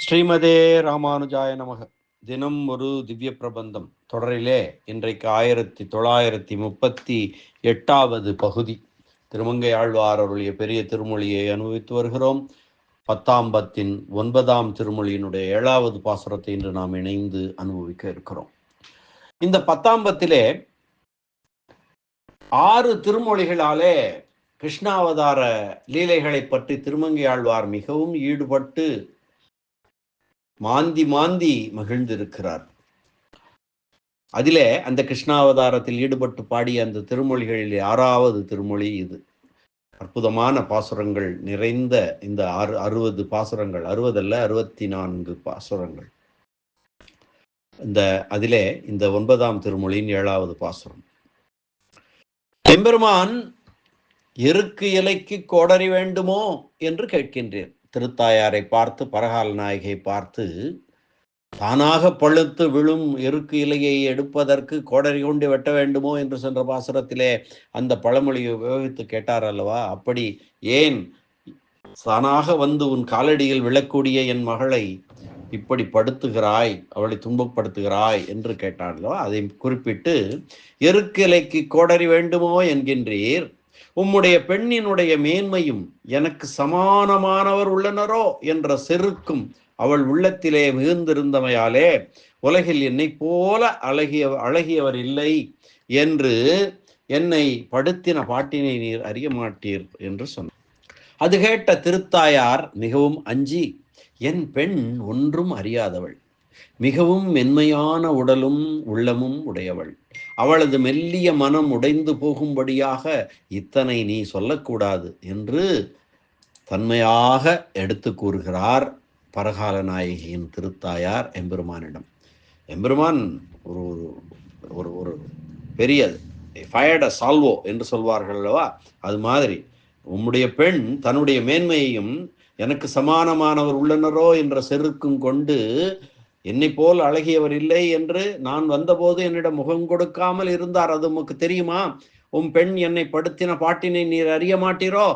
ஸ்ரீமதே ராமானுஜாய நமக. தினம் ஒரு திவ்ய பிரபந்தம் தொடரிலே இன்றைக்கு ஆயிரத்தி தொள்ளாயிரத்தி முப்பத்தி எட்டாவது பகுதி. திருமங்கை ஆழ்வார் அவருடைய பெரிய திருமொழியை அனுபவித்து வருகிறோம். பத்தாம் பத்தின் ஒன்பதாம் திருமொழியினுடைய ஏழாவது பாசுரத்தை இன்று நாம் இணைந்து அனுபவிக்க இருக்கிறோம். இந்த பத்தாம் பத்திலே ஆறு திருமொழிகளாலே கிருஷ்ணாவதார லீலைகளை பற்றி திருமங்கை ஆழ்வார் மிகவும் ஈடுபட்டு மாந்தி மாந்தி மகிழ்ந்திருக்கிறார். அதிலே அந்த கிருஷ்ணாவதாரத்தில் ஈடுபட்டு பாடிய அந்த திருமொழிகளில் ஆறாவது திருமொழி இது. அற்புதமான பாசுரங்கள் நிறைந்த இந்த அறு அறுபது பாசுரங்கள் அறுபதல்ல அறுபத்தி நான்கு பாசுரங்கள். இந்த அதிலே இந்த ஒன்பதாம் திருமொழியின் ஏழாவது பாசுரம். எம்பெருமான் எருக்கு இலைக்கு கோடரி வேண்டுமோ என்று கேட்கின்றேன். திருத்தாயாரை பார்த்து பரகால் நாயகை பார்த்து தானாக பழுத்து விழும் எருக்கு இலையை எடுப்பதற்கு கோடரி கொண்டு வெட்ட வேண்டுமோ? என்று சென்ற பாசுரத்திலே அந்த பழமொழியை உபயோகித்து கேட்டார் அல்லவா? அப்படி ஏன்? தானாக வந்து உன் காலடியில் விழக்கூடிய என் மகளை இப்படி படுத்துகிறாய் அவளை துன்பப்படுத்துகிறாய்? என்று கேட்டார் அதை குறிப்பிட்டு எருக்கு இலைக்கு கோடரி வேண்டுமோ? என்கின்றீர். உம்முடைய பெண்ணினுடைய மேன்மையும் எனக்கு சமானமானவர் உள்ளனரோ என்ற செருக்கும் அவள் உள்ளத்திலே மிகுந்திருந்தமையாலே உலகில் என்னை போல அழகிய அழகியவர் இல்லை என்று என்னை படுத்தின பாட்டினை நீர் அறிய மாட்டீர் என்று சொன்னார். அது கேட்ட திருத்தாயார் மிகவும் அஞ்சி என் பெண் ஒன்றும் அறியாதவள். மிகவும் மென்மையான உடலும் உள்ளமும் உடையவள். அவளது மெல்லிய மனம் உடைந்து போகும்படியாக இத்தனை நீ சொல்லக்கூடாது என்று தன்மையாக எடுத்து கூறுகிறார் பரகால நாயகியின் திருத்தாயார் எம்பெருமானிடம். எம்பெருமான் ஒரு ஒரு ஒரு பெரிய ஃபயர்ட சால்வோ என்று சொல்வார்கள் அல்லவா? அது மாதிரி. உம்முடைய பெண் தன்னுடைய மேன்மையையும் எனக்கு சமானமானவர் உள்ளனரோ என்ற செருக்கும் கொண்டு என்னை போல் அழகியவர் இல்லை என்று நான் வந்தபோது என்னிடம் முகம் கொடுக்காமல் இருந்தார். அது உமக்கு தெரியுமா? உன் பெண் என்னை படுத்தின பாட்டினை நீர் அறிய மாட்டீரோ?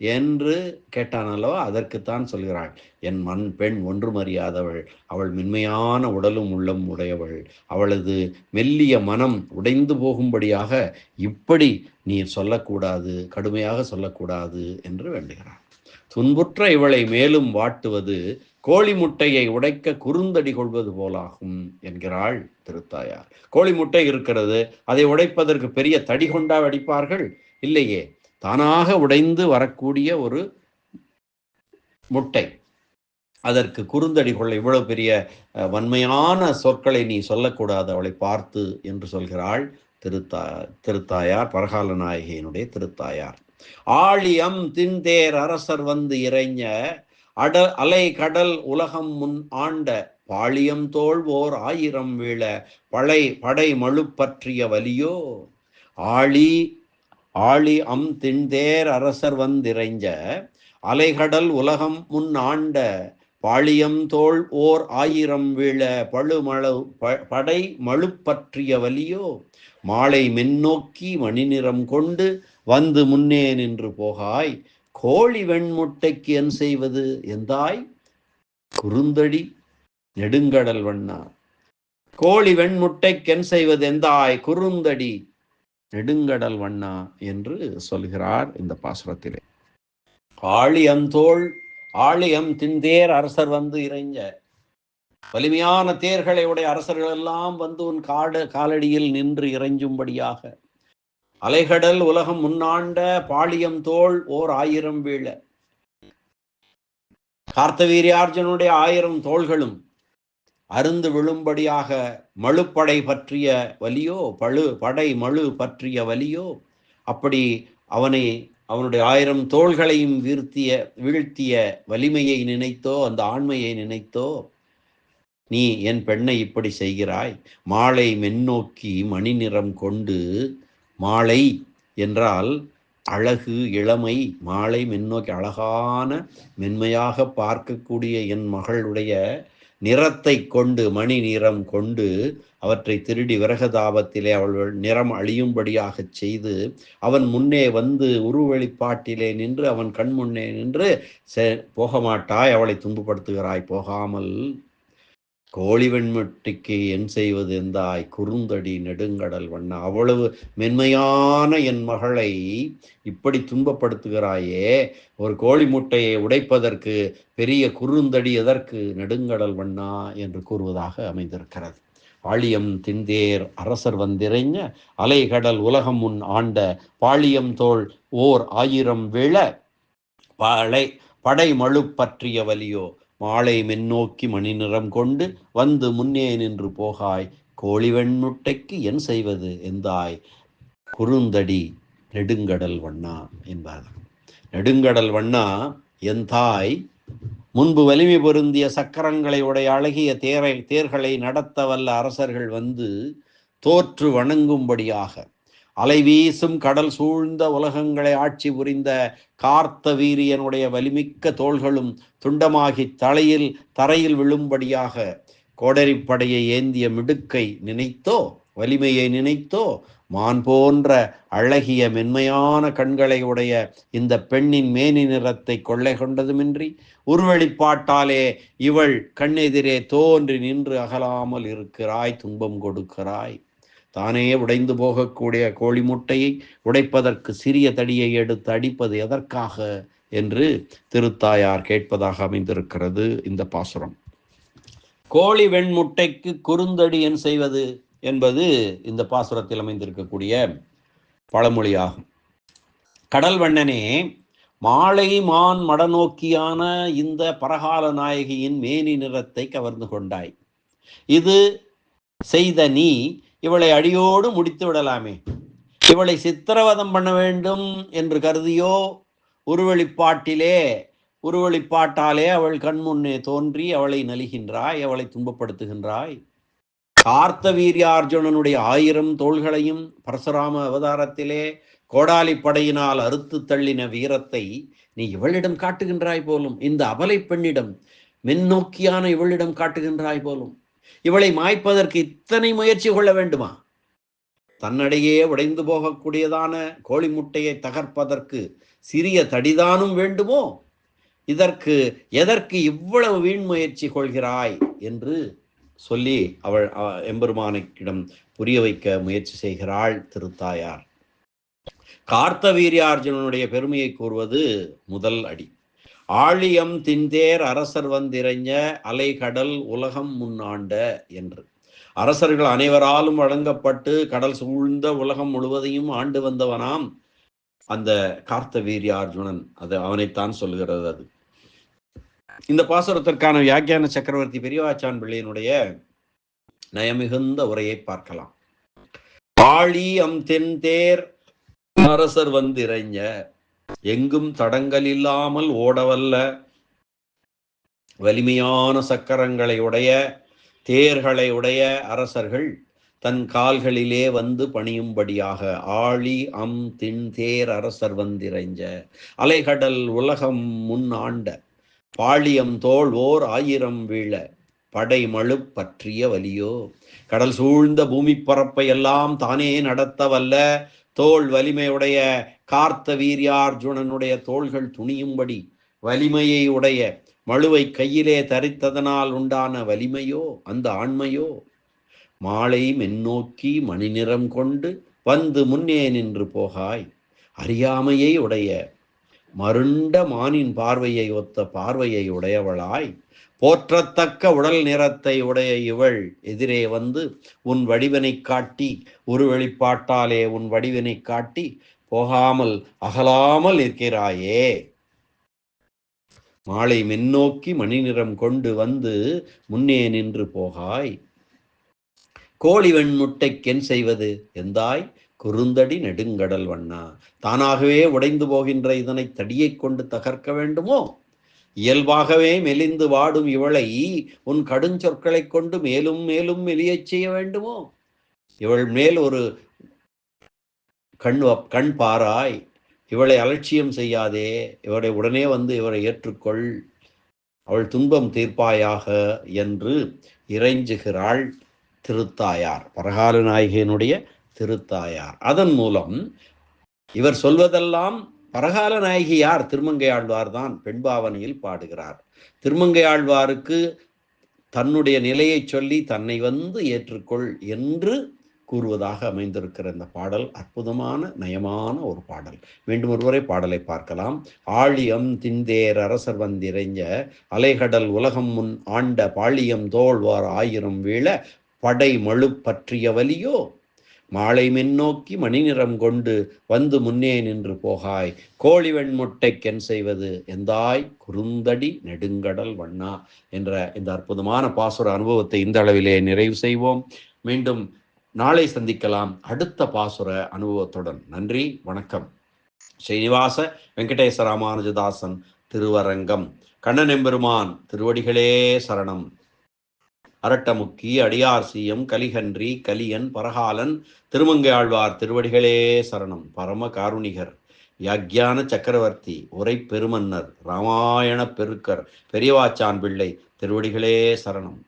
என்று கேட்டான் அல்லவா? அதற்குத்தான் சொல்கிறாள். என் மண் பெண் ஒன்றும் அறியாதவள். அவள் மென்மையான உடலும் உள்ளம் உடையவள். அவளது மெல்லிய மனம் உடைந்து போகும்படியாக இப்படி நீர் சொல்லக்கூடாது கடுமையாக சொல்லக்கூடாது என்று வேண்டுகிறாள். துன்புற்ற இவளை மேலும் வாட்டுவது கோழி முட்டையை உடைக்க குறுந்தடி கொள்வது போலாகும் என்கிறாள் திருத்தாயார். கோழி முட்டை இருக்கிறது அதை உடைப்பதற்கு பெரிய தடி கொண்டா வடிப்பார்கள்? இல்லையே. தானாக உடைந்து வரக்கூடிய ஒரு முட்டை. அதற்கு குறுந்தடி கொள்ள இவ்வளவு பெரிய வன்மையான சொற்களை நீ சொல்லக்கூடாது அவளை பார்த்து என்று சொல்கிறாள் திருத்தா திருத்தாயார் பரகால நாயகியினுடைய திருத்தாயார். ஆழியம் தின்தேர் அரசர் வந்து இறைஞ்ச அட அலை கடல் உலகம் முன் ஆண்ட பாளியம் தோல்வோர் ஆயிரம் வீழ பழை படை மழுப்பற்றிய வலியோ? ஆழி ஆழி அம் தின்தேர் அரசர் வந்திறைஞ்ச அலைகடல் உலகம் முன் ஆண்ட பாளியம் தோல் ஓர் ஆயிரம் வீழ பழுமளு படை மழுப்பற்றிய வலியோ? மாலை மென்னோக்கி மணிநிறம் கொண்டு வந்து முன்னே நின்று போகாய் கோழி வெண்முட்டைக்கு என் செய்வது எந்தாய்? குறுந்தடி நெடுங்கடல் வண்ணா. கோழி வெண்முட்டைக்கு என் செய்வது எந்தாய்? குறுந்தடி நெடுங்கடல் வண்ணா என்று சொல்கிறார் இந்த பாசுரத்திலே. ஆழியந்தோள் ஆழியம் தின்தேர் அரசர் வந்து இறைஞ்ச. வலிமையான தேர்களை உடைய அரசர்கள் எல்லாம் வந்து உன் காடு காலடியில் நின்று இறைஞ்சும்படியாக. அலைகடல் உலகம் முன்னாண்ட பாளியம் தோல் ஓர் ஆயிரம் வீழ. கார்த்தவீரியார்ஜனுடைய ஆயிரம் தோள்களும் அருந்து விழும்படியாக மழுப்படை பற்றிய வலியோ பழு படை மழு பற்றிய வலியோ அப்படி அவனை அவனுடைய ஆயிரம் தோள்களையும் வீழ்த்திய வீழ்த்திய வலிமையை நினைத்தோ அந்த ஆண்மையை நினைத்தோ நீ என் பெண்ணை இப்படி செய்கிறாய்? மாலை மென்னோக்கி மணி நிறம் கொண்டு மாலை என்றால் அழகு இளமை மாலை மென்னோக்கி அழகான மென்மையாக பார்க்கக்கூடிய என் மகளுடைய நிறத்தை கொண்டு மணி நிறம் கொண்டு அவற்றை திருடி விரகதாபத்திலே அவள் நிறம் அழியும்படியாகச் செய்து அவன் முன்னே வந்து உருவெளிப்பாட்டிலே நின்று அவன் கண் முன்னே நின்று போக மாட்டாய் அவளை துன்பப்படுத்துகிறாய் போகாமல் கோழி வெண்மட்டிக்கு என் செய்வது எந்தாய்? குறுந்தடி நெடுங்கடல் வண்ண. அவ்வளவு மென்மையான என் மகளை இப்படி துன்பப்படுத்துகிறாயே. ஒரு கோழி முட்டையை உடைப்பதற்கு பெரிய குறுந்தடி எதற்கு நெடுங்கடல் வண்ணா என்று கூறுவதாக அமைந்திருக்கிறது. பாளியம் திந்தேர் அரசர் வந்திரைஞ அலைகடல் உலகம் முன் ஆண்ட பாளியம் தோல் ஓர் ஆயிரம் விழ. படை படை மழு பற்றிய வலியோ. மாலை மென்னோக்கி மணி நிறம் கொண்டு வந்து முன்னே நின்று போகாய். கோழி வெண்முட்டைக்கு என் செய்வது எந்தாய்? குறுந்தடி நெடுங்கடல் வண்ணா என்பார்கள். நெடுங்கடல் வண்ணா என் தாய். முன்பு வலிமை பொருந்திய சக்கரங்களை உடைய அழகிய தேரை தேர்களை நடத்த வல்ல அரசர்கள் வந்து தோற்று வணங்கும்படியாக அலை வீசும் கடல் சூழ்ந்த உலகங்களை ஆட்சி புரிந்த கார்த்த வீரியனுடைய வலிமிக்க தோள்களும் துண்டமாகி தலையில் தரையில் விழும்படியாக கோடரிப்படையை ஏந்திய மிடுக்கை நினைத்தோ வலிமையை நினைத்தோ மான் போன்ற அழகிய மென்மையான கண்களை உடைய இந்த பெண்ணின் மேனி நிறத்தை கொள்ளை கொண்டதுமின்றி உருவெளிப்பாட்டாலே இவள் கண்ணெதிரே தோன்றி நின்று அகலாமல் இருக்கிறாய் துன்பம் கொடுக்கிறாய். தானே உடைந்து போகக்கூடிய கோழி முட்டையை உடைப்பதற்கு சிறிய தடியை எடுத்து அடிப்பது எதற்காக என்று திருத்தாயார் கேட்பதாக அமைந்திருக்கிறது இந்த பாசுரம். கோழி வெண்முட்டைக்கு குறுந்தடி என் செய்வது என்பது இந்த பாசுரத்தில் அமைந்திருக்கக்கூடிய பழமொழியாகும். கடல் வண்ணனே மாலை மான் மடநோக்கியான இந்த பரகால நாயகியின் மேனி நிறத்தை கவர்ந்து கொண்டாய். இது செய்த நீ இவளை அடியோடு முடித்து விடலாமே. இவளை சித்திரவதம் பண்ண வேண்டும் என்று கருதியோ உருவெளிப்பாட்டிலே உருவெளிப்பாட்டாலே அவள் கண்முன்னே தோன்றி அவளை நலிகின்றாய் அவளை துன்பப்படுத்துகின்றாய். கார்த்தவீரியார்ஜுனனுடைய ஆயிரம் தோள்களையும் பரசுராம அவதாரத்திலே கோடாலி படையினால் அறுத்து தள்ளின வீரத்தை நீ இவளிடம் காட்டுகின்றாய் போலும். இந்த அபலை பெண்ணிடம் மின்னோக்கியான இவளிடம் காட்டுகின்றாய் போலும். இவளை மாய்ப்பதற்கு இத்தனை முயற்சி கொள்ள வேண்டுமா? தன்னடையே உடைந்து போகக்கூடியதான கோழி முட்டையை தகர்ப்பதற்கு சிறிய தடிதானும் வேண்டுமோ? இதற்கு எதற்கு இவ்வளவு வீண் முயற்சி கொள்கிறாய்? என்று சொல்லி அவள் எம்பெருமானைக்கிடம் புரிய வைக்க முயற்சி செய்கிறாள் திருத்தாயார். கார்த்த வீரியார்ஜுனனுடைய பெருமையை கூறுவது முதல் அடி. ஆழியம் திந்தேர் அரசர் வந்திரைஞ்ச அலைகடல் உலகம் முன்னாண்ட என்று. அரசர்கள் அனைவராலும் வழங்கப்பட்டு கடல் சூழ்ந்த உலகம் முழுவதையும் ஆண்டு வந்தவனாம் அந்த கார்த்த வீரியார்ஜுனன் அது அவனைத்தான் சொல்லுகிறது அது. இந்த பாசுரத்திற்கான வியாக்கியான சக்கரவர்த்தி பெரியவாச்சான் பிள்ளையினுடைய நயமிகுந்த உரையை பார்க்கலாம். ஆழி அம் தென்தேர் அரசர் வந்திரைஞ்ச எங்கும் தடங்கள் இல்லாமல் ஓடவல்ல. வலிமையான சக்கரங்களை உடைய தேர்களை உடைய அரசர்கள் தன் கால்களிலே வந்து பணியும்படியாக ஆழி அம் தின் தேர் அரசர் வந்திரைஞ்ச அலைகடல் உலகம் முன் ஆண்ட பாழியம் தோல் ஓர் ஆயிரம் வீழ படை மழு பற்றிய வலியோ. கடல் சூழ்ந்த பூமி பரப்பை எல்லாம் தானே நடத்த வல்ல தோல் வலிமையுடைய கார்த்த வீரியார்ஜுனனுடைய தோள்கள் துணியும்படி வலிமையை உடைய மழுவை கையிலே தரித்ததனால் உண்டான வலிமையோ அந்த ஆண்மையோ? மாலை மென்னோக்கி மணிநிறம் கொண்டு வந்து முன்னே நின்று போகாய். அறியாமையை உடைய மருண்ட மானின் பார்வையை ஒத்த பார்வையை உடையவளாய். போற்றத்தக்க உடல் நிறத்தை உடைய இவள் எதிரே வந்து உன் வடிவனை காட்டி ஒரு வெளிப்பாட்டாலே உன் வடிவினை காட்டி போகாமல் அகலாமல் இருக்கிறாயே மாலை மென்னோக்கி மணி நிறம் கொண்டு வந்து முன்னே நின்று போகாய். கோழி வெண்முட்டைக்கென் செய்வது எந்தாய்? குறுந்தடி நெடுங்கடல் வண்ணா. தானாகவே உடைந்து போகின்ற இதனை தடியை கொண்டு தகர்க்க வேண்டுமோ? இயல்பாகவே மெலிந்து வாடும் இவளை உன் கடுஞ்சொற்களை கொண்டு மேலும் மேலும் மெலியச் செய்ய வேண்டுமோ? இவள் மேல் ஒரு கண் கண் பாராய் இவளை அலட்சியம் செய்யாதே இவரை உடனே வந்து இவரை ஏற்றுக்கொள் அவள் துன்பம் தீர்ப்பாயாக என்று இறைஞ்சுகிறாள் திருத்தாயார். பரகால நாயகியினுடைய திருத்தாயார். அதன் மூலம் இவர் சொல்வதெல்லாம் பரகால நாயகி யார்? திருமங்கை ஆழ்வார் தான் பெண்பாவனையில் பாடுகிறார். திருமங்கையாழ்வாருக்கு தன்னுடைய நிலையை சொல்லி தன்னை வந்து ஏற்றுக்கொள் என்று கூறுவதாக அமைந்திருக்கிற இந்த பாடல் அற்புதமான நயமான ஒரு பாடல். மீண்டும் ஒருவரை பாடலை பார்க்கலாம். ஆழியம் திந்தேர் அரசர் வந்திரைஞ்ச அலைகடல் உலகம் முன் ஆண்ட பாழியம் தோல்வார் ஆயிரம் வீழ படை மழு பற்றிய வலியோ? மாலை மின்னோக்கி மணிநிறம் கொண்டு வந்து முன்னே நின்று போகாய். கோழி வெண்முட்டைக்கென் செய்வது எந்தாய்? குறுந்தடி நெடுங்கடல் வண்ணா? என்ற இந்த அற்புதமான பாசுர அனுபவத்தை இந்த அளவிலே நிறைவு செய்வோம். மீண்டும் நாளை சந்திக்கலாம். அடுத்த பாசுர அனுபவத்துடன். நன்றி வணக்கம். ஸ்ரீனிவாச வெங்கடேச ராமானுஜதாசன் திருவரங்கம். கண்ணன் எம்பெருமான் திருவடிகளே சரணம். அரட்டமுக்கி அடியார் சீயம் கலிகன்றி கலியன் பரகாலன் திருமங்கை ஆழ்வார் திருவடிகளே சரணம். பரம காருணிகர் யாக்யான சக்கரவர்த்தி உரை பெருமன்னர் ராமாயண பெருக்கர் பெரியவாச்சான் பிள்ளை திருவடிகளே சரணம்.